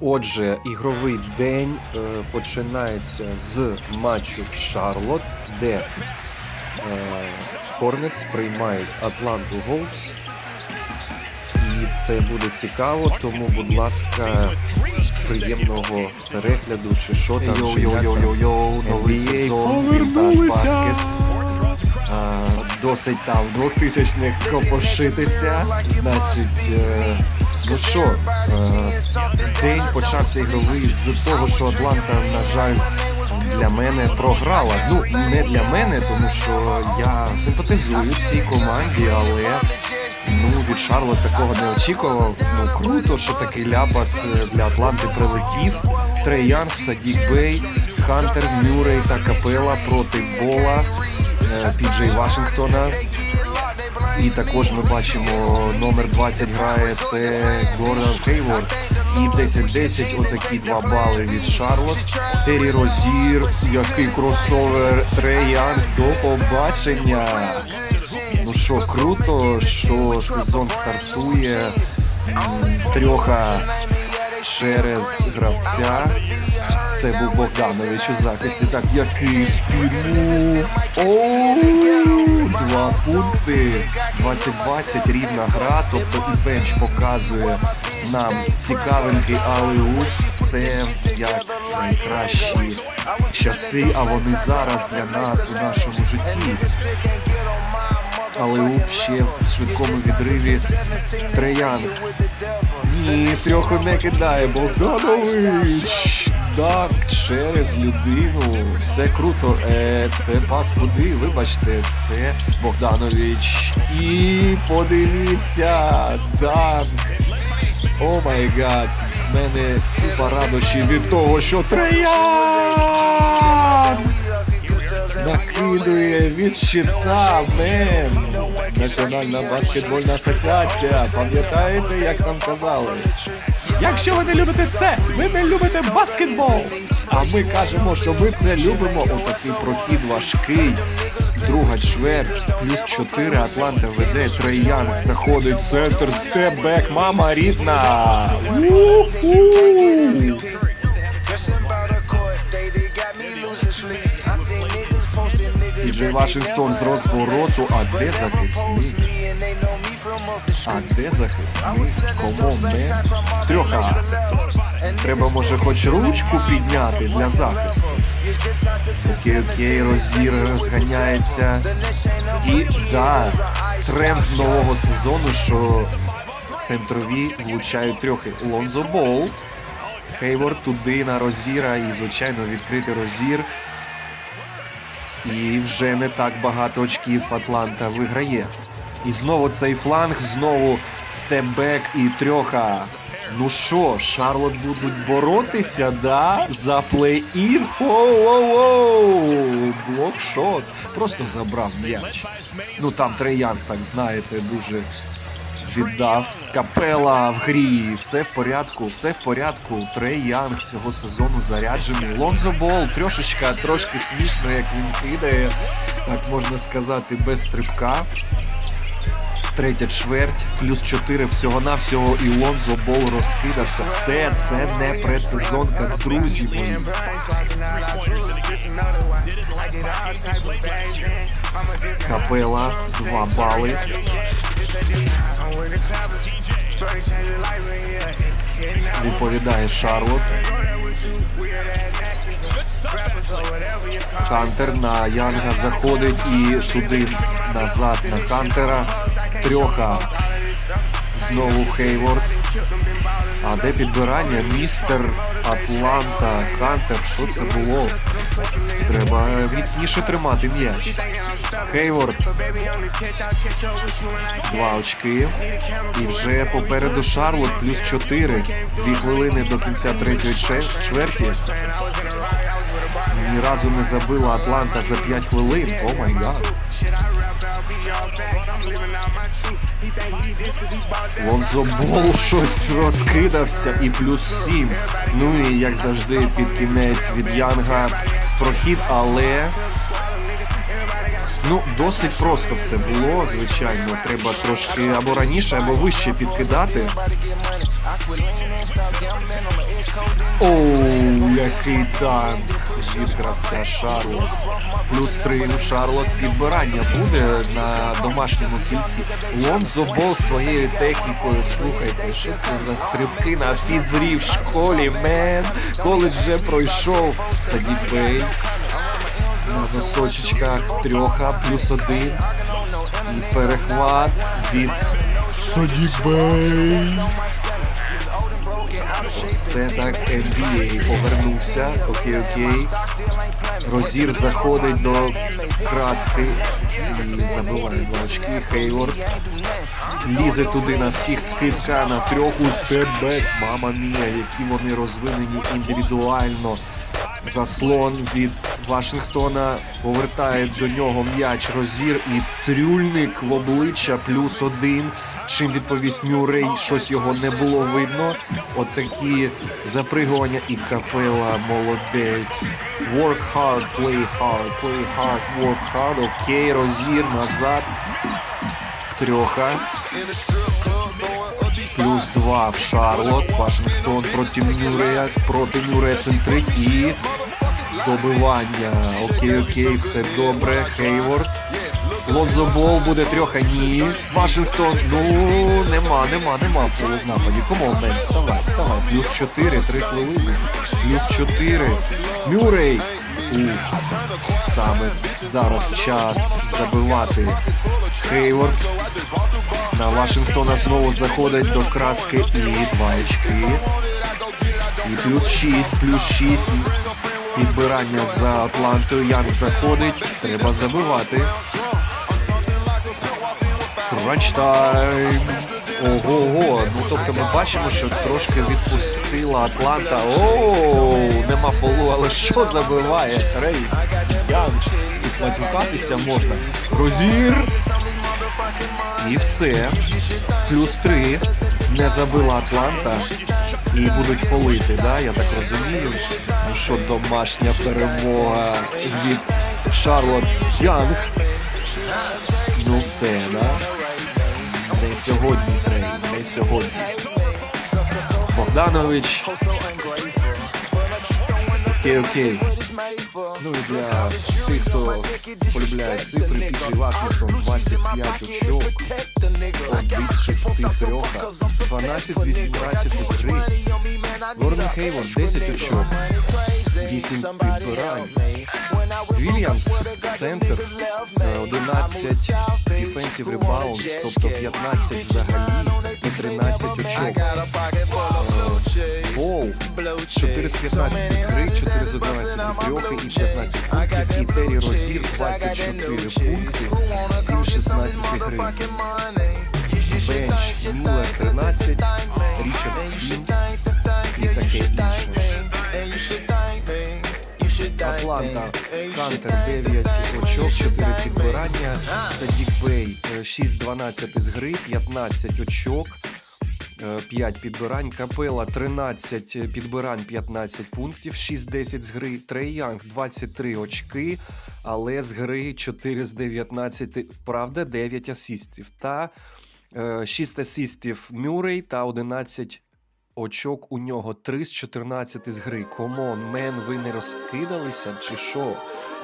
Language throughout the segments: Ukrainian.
Отже, ігровий день е, починається з матчу в Шарлот, де е, Хорнетс приймають Атланту Голдс. І це буде цікаво, тому, будь ласка, приємного перегляду чи що там. чи як там. Йоу-йоу-йоу-йоу, новий сезон, баскет. А, Досить там 2000-х копошитися. Значить, е, ну що, е, день почався ігровий з того, що Атланта, на жаль, для мене програла. Ну, не для мене, тому що я симпатизую цій команді, але ну, від Шарлот такого не очікував. Ну круто, що такий ляпас е, для Атланти прилетів. Трей Янг, Садік Бей, Хантер, Мюррей та Капела проти Бола, е, Піджей Вашингтона. І також ми бачимо номер 20 грає це Гордон Хейворд. І 10-10, отакі два бали від Шарлот. Террі Розір, який кросовер Трей Янг, до побачення. Ну що, круто, що сезон стартує трьоха через гравця. Це був Богданович у захисті. Так, який спільмув. Оу, Два пункти. 20-20, рівна гра. Тобто і бенч показує нам цікавенький алеут. Все як найкращі часи, а вони зараз для нас у нашому житті. Але уп ще в швидкому відриві Треян. Ні, трьоху не кидає. Богданович. Так, через людину. Все круто. Е, це пас куди? Вибачте, це Богданович. І подивіться. Так. О май гад. В мене купа радощів від того, що Треян накидує від щита, мен. Національна баскетбольна асоціація. Пам'ятаєте, як нам казали? Якщо ви не любите це, ви не любите баскетбол. А ми кажемо, що ми це любимо. Отакий прохід важкий. Друга чверть, плюс 4, Атланта веде, Трейянг, заходить центр, степ-бек, мама рідна. І Вашингтон з розвороту, а де захисник? А де захисник? Кому не? Трьоха. Треба, може, хоч ручку підняти для захисту. Окей, окей, розір зганяється. І да, тренд нового сезону, що центрові влучають трьохи. Лонзо Бол. Хейворд туди на розіра і, звичайно, відкритий розір. І вже не так багато очків Атланта виграє. І знову цей фланг, знову степбек і трьоха. Ну що, Шарлот будуть боротися, да? За плей-ін. Оу-оу-оу! Блокшот. Просто забрав м'яч. Ну там Треян, так знаєте, дуже віддав. Капела в грі. Все в порядку, все в порядку. Трей Янг цього сезону заряджений. Лонзо Бол трошечка, трошки смішно, як він кидає, так можна сказати, без стрибка. Третя чверть, плюс 4 всього-навсього і Лонзо Бол розкидався. Все це не предсезонка, друзі мої. Капела, 2 бали. Відповідає Шарлот. Хантер на Янга заходить і туди назад на Хантера. Трьоха. Знову Хейворд. А де підбирання? Містер Атланта. Хантер. Що це було? Треба міцніше тримати м'яч. Хейворд. Два очки. І вже попереду Шарлот плюс 4. Дві хвилини до кінця третьої чвер- чверті. Ні разу не забила Атланта за 5 хвилин. О май гад. Лонзо Бол щось розкидався і плюс 7. Ну і як завжди під кінець від Янга прохід, але Ну, досить просто все було, звичайно. Треба трошки або раніше, або вище підкидати. Оу, який танк від гравця Шарлот. Плюс три у Шарлот підбирання буде на домашньому кінці. Лонзо Бол своєю технікою. Слухайте, що це за стрибки на фізрі в школі, мен. Коледж вже пройшов. Садік Бей. На носочечках трьоха плюс один. І перехват від Садік Бей. Все так NBA повернувся. Окей, окей. Розір заходить до краски і забиває два очки. Хейворд лізе туди на всіх скидка на трьох у степбек. Мама мія, які вони розвинені індивідуально. Заслон від Вашингтона повертає до нього м'яч Розір і трюльник в обличчя плюс один. Чим відповість Мюррей, щось його не було видно. От такі запригування і капела молодець. Work hard, play hard, play hard, work hard. Окей, Розір назад. Трьоха. Плюс два в Шарлот. Вашингтон проти Мюррея. Проти Мюррея центрить і добивання. Окей, окей, все добре. Хейворд. Лонзо Бол буде трьоха. Ні. Вашингтон. Ну, нема, нема, нема фолу в нападі. Комон, вставай, вставай. Плюс 4, 3 хвилини. Плюс 4. Мюррей. Ух, саме зараз час забивати. Хейворд. На Вашингтона знову заходить до краски і два очки. І плюс 6, плюс 6. Підбирання за Атлантою. Янг заходить. Треба забивати. Кранчтайм. Ого-го. Ну тобто ми бачимо, що трошки відпустила Атланта. Оу, нема фолу, але що забиває? Трей Янг. Тут матюкатися можна. Розір. І все. Плюс три. Не забила Атланта. І будуть фолити, да? я так розумію. Ну що, домашня перемога від Шарлот Янг. Ну все, да? Не сьогодні трей, не сьогодні. Богданович. Окей, окей. Ну і для тих, хто полюбляє цифри, Піджей Вашингтон 25 очок, від 6 трьоха, 12-18 з гри. Гордон Хейвон 10 очок, 8 підбирань. Вільямс, центр, 11 defensive rebounds, тобто 15 взагалі і 13 очок. Е, Бол 4 з 15 з гри, 4 з 11 трьохи і 15 пунктів. І Террі Розір 24 пункти, 7-16 гри. Бенч, Міллер 13, Річард 7 і таке інше. Атланта, Кантер 9 очок, 4 підбирання, Садік Бей 6-12 з гри, 15 очок, 5 підбирань, Капела 13 підбирань, 15 пунктів, 6-10 з гри, Трей Янг 23 очки, але з гри 4 з 19, правда, 9 асистів та 6 асистів Мюррей та 11 очок у нього 3 з 14 з гри. Комон, мен, ви не розкидалися чи що?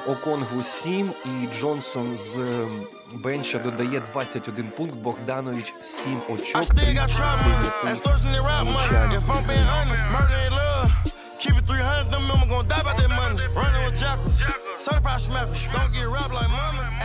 Оконгу 7 і Джонсон з ем, бенча додає 21 пункт. Богданович 7 очок. I still 3 got з trouble. 9 Extortion and rap money. влучань If з I'm гри. being honest, murder and love. Keep it 300, them men gon' die by that money. Running with jackals. Certified schmackers.